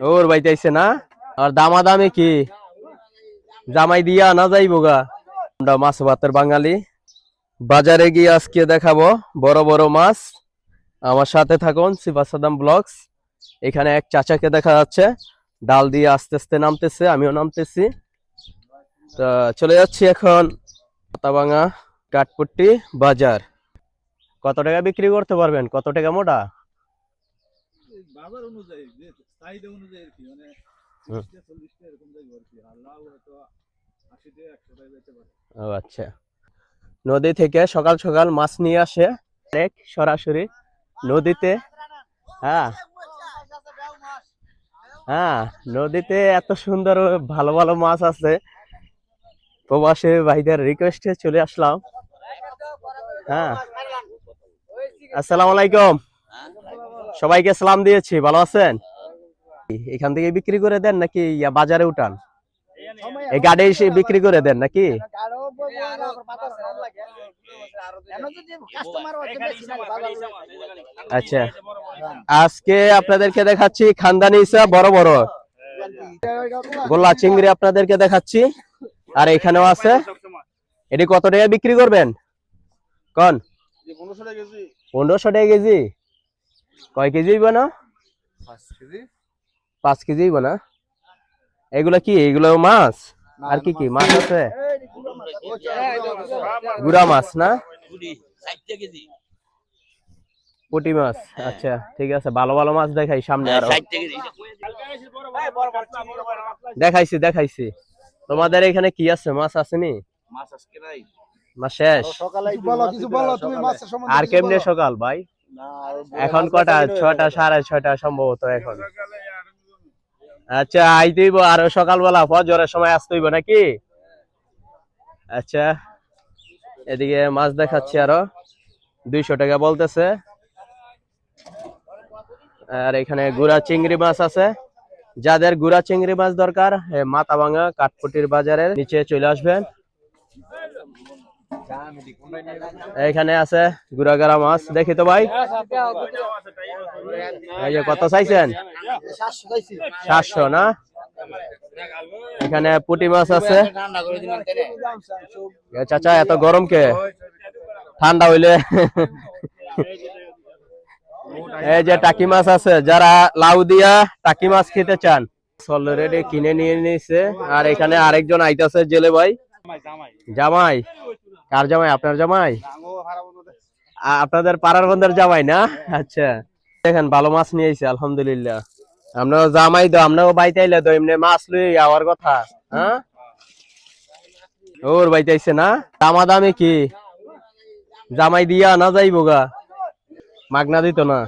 ওর বাইতেছে না? আর দামা দামে কি? জামাই দিয়া না যাইব গা। আমরা মাছ ভাতের বাঙালি। বাজারে গিয়ে আজকে দেখাবো বড় বড় মাছ। আমার সাথে থাকুন, সিফা সাদাম ব্লগস। এখানে এক চাচাকে দেখা যাচ্ছে। ডাল দিয়ে আস্তে আস্তে নামতেছে, আমিও নামতেছি। তা চলে যাচ্ছি এখন পাতাবাঙা কাঠপট্টি বাজার। কত টাকা বিক্রি করতে পারবেন? কত টাকা মোটা? অনুযায়ী চাহিদা অনুযায়ী আর কি মানে এরকম আর কি আর লাউ হয়তো যেতে পারে। ও আচ্ছা। নদী থেকে সকাল সকাল মাছ নিয়ে আসে এক সরাসরি নদীতে। হ্যাঁ। হ্যাঁ নদীতে এত সুন্দর ভালো ভালো মাছ আছে। প্রবাসী ভাইদের রিকোয়েস্টে চলে আসলাম। হ্যাঁ। আসসালামু আলাইকুম। সবাইকে সালাম দিয়েছি ভালো আছেন? এখান থেকে বিক্রি করে দেন নাকি বাজারে উঠান? এই গাড়ি এসে বিক্রি করে দেন নাকি? আচ্ছা। আজকে আপনাদেরকে দেখাচ্ছি খানদানি ইসা বড় বড়। গোল্লা চিংড়ি আপনাদেরকে দেখাচ্ছি। আর এখানেও আছে। এটি কত টাকা বিক্রি করবেন? কন? পনেরোশো টাকা কেজি। কয় কেজি না পাঁচ কেজি না? এগুলো কি? এগুলো মাছ? আর কি কি? মাছ আছে? গুড়া মাছ না? পুঁটি মাছ। আচ্ছা ঠিক আছে। ভালো ভালো মাছ দেখাই সামনে আরও। দেখাইছি দেখাইছি। তোমাদের এখানে কি আছে? মাছ আসেনি? মাছ শেষ? বলো বলো আর কেমনে সকাল ভাই? এখন কটা? ছটা, সাড়ে ছটা সম্ভবত এখন। আচ্ছা আইতেইব আর সকালবেলা ফজরের সময় আসতে হইব নাকি? আচ্ছা এদিকে মাছ দেখাচ্ছি আরও। দুইশো টাকা বলতেছে। আর এখানে গুড়া চিংড়ি মাছ আছে। যাদের গুড়া চিংড়ি মাছ দরকার মাথা ভাঙা কাঠপুটির বাজারের নিচে চলে আসবেন। এখানে আছে গুড়াগাড়া মাছ। দেখি তো ভাই। এই যে কত চাইছেন? সাতশো না? এখানে পুঁটি মাছ আছে। চাচা, এত গরম কে? ঠান্ডা হইলে। এই যে টাকি মাছ আছে, যারা লাউ দিয়া টাকি মাছ খেতে চান অলরেডি কিনে নিয়ে নিয়েছে আর এখানে আরেকজন আইতাছে জেলে ভাই। জামাই। কার জামাই? আপনার জামাই? আপনাদের পাড়ার বন্ধের জামাই না? আচ্ছা। দেখেন ভালো মাছ নিয়ে আইছে আলহামদুলিল্লাহ। আমরাও জামাই দো আমরাও বাইতে আইলে তো এমনি মাছ লুই আওয়ার কথা হ্যাঁ? ওর বাইতে আইছে না? দামা দামে কি? জামাই দিয়া না যাইব গা? মাগনা দিত না?